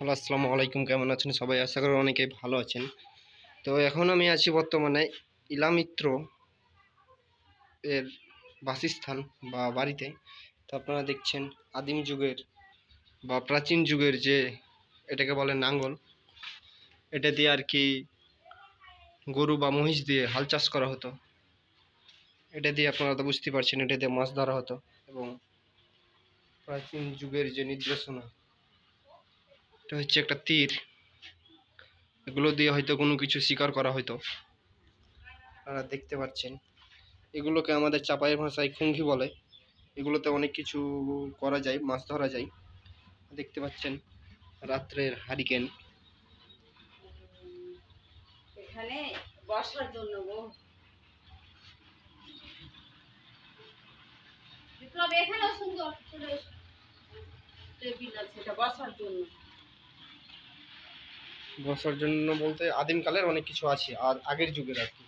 Hello, আসসালামু আলাইকুম, কেমন আছেন? সবাই আশা করি অনেকেই ভালো আছেন। তো এখন আমি আছি বর্তমানে ইলামিত্র এর বাসস্থান বা বাড়িতে। তো আপনারা দেখছেন আদিম যুগের বা প্রাচীন যুগের যে এটাকে বলে নাঙ্গল, এটা দিয়ে আর কি গরু বা মহিষ দিয়ে হাল চাষ করা হতো। এটা দিয়ে আপনারা তো বুঝতে পারছেন, এটা দিয়ে মাছ ধরা হতো এবং প্রাচীন যুগের যে নির্দেশনা এটা হচ্ছে একটা তীর। এগুলো দিয়ে হয়তো কোনো কিছু শিকার করা হয়তো। আপনারা দেখতে পাচ্ছেন। এগুলোকে আমাদের চাপাইয়ের ভাষায় খুঙ্গি বলে। এগুলোতে অনেক কিছু করা যায়, মাছ ধরা যায়। দেখতে পাচ্ছেন রাত্রের হারিকেন। বসার জন্য বসার জন্য। বসার জন্য বলতে আদিমকালের অনেক কিছু আছে আর আগের যুগের আর কি।